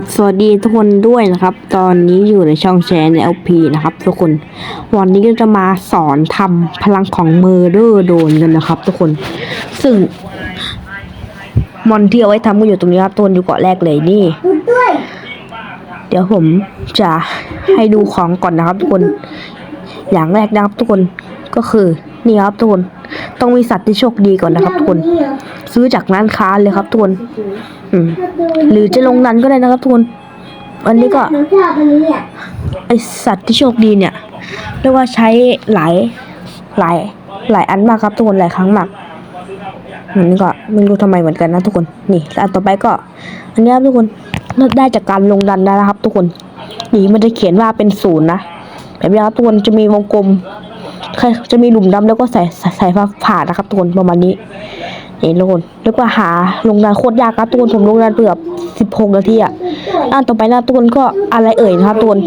ครับสวัสดีทุกคนด้วยนะครับ ตอนนี้อยู่ในช่องแชร์ LP นะครับ ทุกคน วันนี้ก็จะมาสอนทำพลังของเมอร์เดอร์โดนกันนะครับ ทุกคน ซึ่ง มอนที่เอาไว้ทำก็อยู่ตรงนี้ครับตัวอยู่เกาะแรกเลยนี่ เดี๋ยวผมจะให้ดูของก่อนนะครับ ทุกคน อย่างแรกนะครับทุกคนก็คือนี่ครับทุกคน ต้องมีสัตว์ที่โชคดีก่อนนะครับทุกคน ซื้อจากร้านค้าเลยครับทุกคนอืมหรือจะลงนันก็ได้นะครับทุกคนอันนี้ก็หนูชอบอันนี้อะไอสัตว์ที่โชคดีเนี่ยเรียกว่าใช้หลายหลายหลายอันมากครับทุกคนหลายครั้งมากอันนี้ก็ไม่รู้ทำไมเหมือนกันนะทุกคนนี่แล้วอันต่อไปก็ อันนี้ครับทุกคนได้จากการลงดันนะครับ ทุกคนนี่มันจะเขียนว่าเป็นศูนย์นะแบบนี้ครับทุกคนจะมีวงกลม จะมีหลุมดำแล้วก็ใส่ใส่ใสฟ้าผ่านะครับทุกคนประมาณนี้นี่ทุกคนแล้วก็หาลงดันโคตรยากครับทุกคนผมลงดันเกือบสิบหกนาทีอะอ่านต่อไปนะทุกคนก็อะไรเอ่ยนะครับทุกคน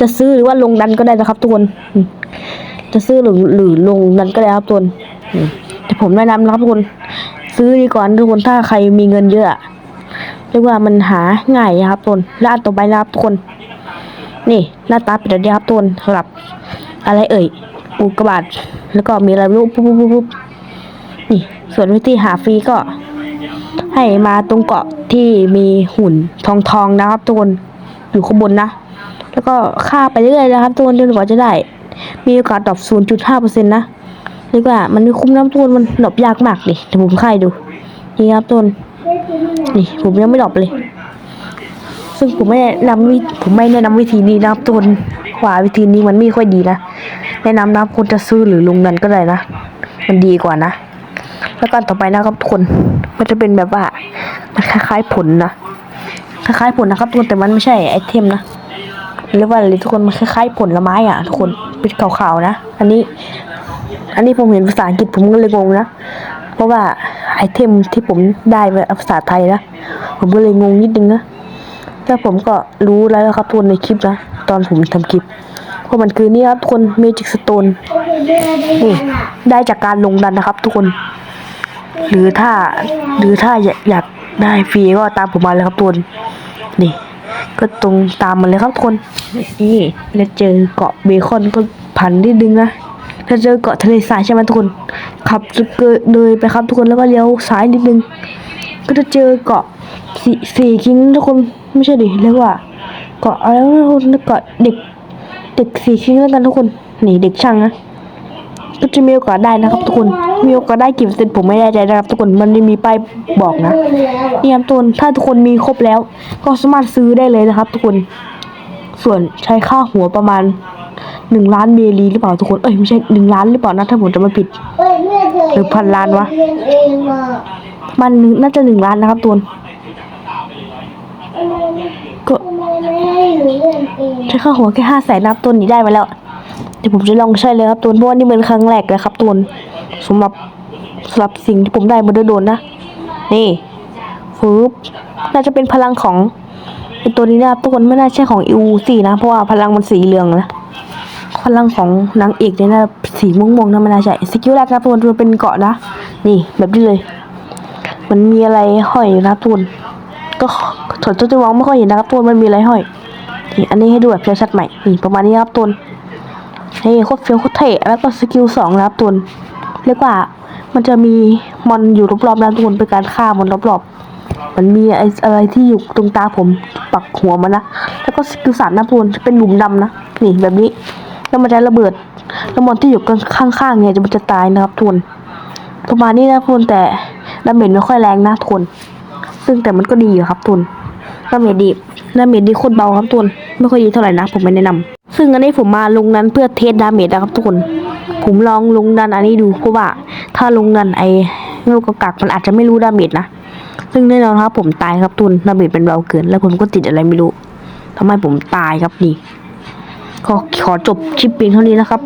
จะซื้อหรือว่าลงดันก็ได้นะครับทุกคนจะซื้อหรือหรือลงดันก็ได้ครับทุกคนแต่ผมแนะนำนะครับทุกคนซื้อดีกว่านทุกคนถ้าใครมีเงินเยอะเรียกว่ามันหาง่ายนะครับทุกคนแล้วอันต่อไปนะครับทุกคน นี่หน้าตาเป็นแบบนี้ครับทุกคนสำหรับอะไรเอ่ย อุกกาบาตแล้วก็มีอะไรไม่รู้ปุ๊บปุ๊บปุ๊บปุ๊บนี่ส่วนวิธีหาฟรีก็ ให้มาตรงเกาะที่มีหุ่นทองทองๆนะครับทุกคนอยู่ข้างบนนะ แล้วก็ค่าไปเรื่อยๆนะครับทุกคนจนกว่าจะได้ มีโอกาสดรอป0.5%นะเรียกว่ามันมีคุ้มน้ำทุกคนมันดรอปยากมากดิเดี๋ยวผมค่ายดูนี่ครับทุกคนนี่ผมยังไม่ดรอปเลย ซึ่งผมไม่แนะนำวิผมไม่แนะนำวิธีนี้นะครับทุกคน ว่าวิธีนี้มันไม่ค่อยดีนะแนะนำนะครับคนจะซื้อหรือลงเงินก็ได้นะ มันดีกว่านะ แล้วก็ต่อไปนะครับทุกคนมันจะเป็นแบบว่ามันคล้ายๆผลนะคล้ายๆผลนะครับทุกคนแต่มันไม่ใช่ไอเทมนะเรียกว่าอะไรทุกคนมันคล้ายๆผลไม้อะทุกคนเป็นขาวๆนะ อันนี้ อันนี้ผมเห็นภาษาอังกฤษผมก็เลยงงนะเพราะว่าไอเทมที่ผมได้เป็นภาษาไทยนะผมก็เลยงงนิดนึงนะแต่ผมก็รู้แล้วครับทุกคนในคลิปนะ ตอนผมทำคลิป เพราะมันคือนี่ครับทุกคน Magic Stone นี่ได้จากการลงดันนะครับ ทุกคน หรือถ้าหรือถ้าอยากอยากได้ฟรีก็ตามผมมาเลยครับทุกคนนี่ ก็ตรงตามมันเลยครับทุกคนนี่แล้วเจอเกาะเบคอนก็พันนิดนึงนะถ้าเจอเกาะทะเลทรายใช่ไหมทุกคน ขับเกิดเลยไปครับทุกคนแล้วก็เลี้ยวซ้ายนิดนึง ก็จะเจอเกาะสี่สี่คิงทุกคนไม่ใช่ดิเรียกว่า เกาะอะไรทุกคนเกาะเด็กเด็กสี่คิงแล้วกันทุกคนนี่เด็กช่างนะก็จะมีโอกาสได้นะครับ ทุกคนมีโอกาสได้กี่เปอร์เซ็นต์ผมไม่แน่ใจนะครับ ทุกคนมันไม่มีป้ายบอกนะนี่ครับทุกคนถ้าทุกคนมีครบแล้ว ก็สามารถซื้อได้เลยนะครับ ทุกคน ส่วนใช้ค่าหัวประมาณหนึ่งล้านเมลีหรือเปล่าทุกคนเอ้ยไม่ใช่หนึ่งล้านหรือเปล่านะถ้าผมจะไม่ผิดหรือพันล้านวะมันน่าจะหนึ่งล้านนะครับทุกคนก็ ไม่ให้หนูเรียนเองใช้ค่าหัวแค่ห้าแสนนับต้นนี้ได้มาแล้ว เดี๋ยวผมจะลองใช้เลยครับตูนเพราะว่านี่เป็นครั้งแรกเลยครับตูนสำหรับสำหรับสิ่งที่ผมได้มาโดนนะ นี่ฟืบน่าจะเป็นพลังของไอตัวนี้นะครับทุกคนไม่น่าใช่ของอิวสี่นะ เพราะว่าพลังมันสีเหลืองนะพลังของนางเอกเนี่ยนะสีม่วงๆนะไม่น่าใช่สกิลแรกครับทุกคนมันเป็นเกาะนะ นี่แบบนี้เลย มันมีอะไรห้อยอยู่นะครับ ทุกคนก็ถอดตัวจะมองไม่ค่อยเห็นนะครับทุกคนมันมีอะไรห้อยนี่อันนี้ให้ดูแบบชัดๆใหม่นี่ประมาณนี้ครับทุกคนนี่โคตรเฟี้ยวโคตรเท่แล้วก็สกิลสองนะครับตุนเรียกว่ามันจะมีมอนอยู่รอบๆนะทุกคนเป็นการฆ่ามอนรอบๆ มันมีไอ้อะไรที่อยู่ตรงตาผมปักหัวมันนะแล้วก็สกิลสามนะทุกคนจะเป็นหลุมดำนะนี่แบบนี้แล้วมันจะระเบิดแล้วมอนที่อยู่ข้างๆเนี่ยจะมันจะตายนะครับทุกคนประมาณนี้นะทุกคนแต่ดาเมจไม่ค่อยแรงนะทุกคน ซึ่งแต่มันก็ดีอยู่ครับทุนดาเมจดีดาเมจดีโคตรเบาครับทุนไม่ค่อยดีเท่าไหร่นะผมไม่แนะนำซึ่งอันนี้ผมมาลงนั้นเพื่อเทสดาเมจนะครับทุกคน ผมลองลงดันอันนี้ดูเพราะว่าถ้าลงดันไอ้ลูกกระกักมันอาจจะไม่รู้ดาเมจนะซึ่งแน่นอนครับผมตายครับทุนดาเมจเป็นเบาเกิน แล้วผมก็ติดอะไรไม่รู้ทำให้ผมตายครับนี่ขอขอจบคลิปเพียงเท่านี้นะครับ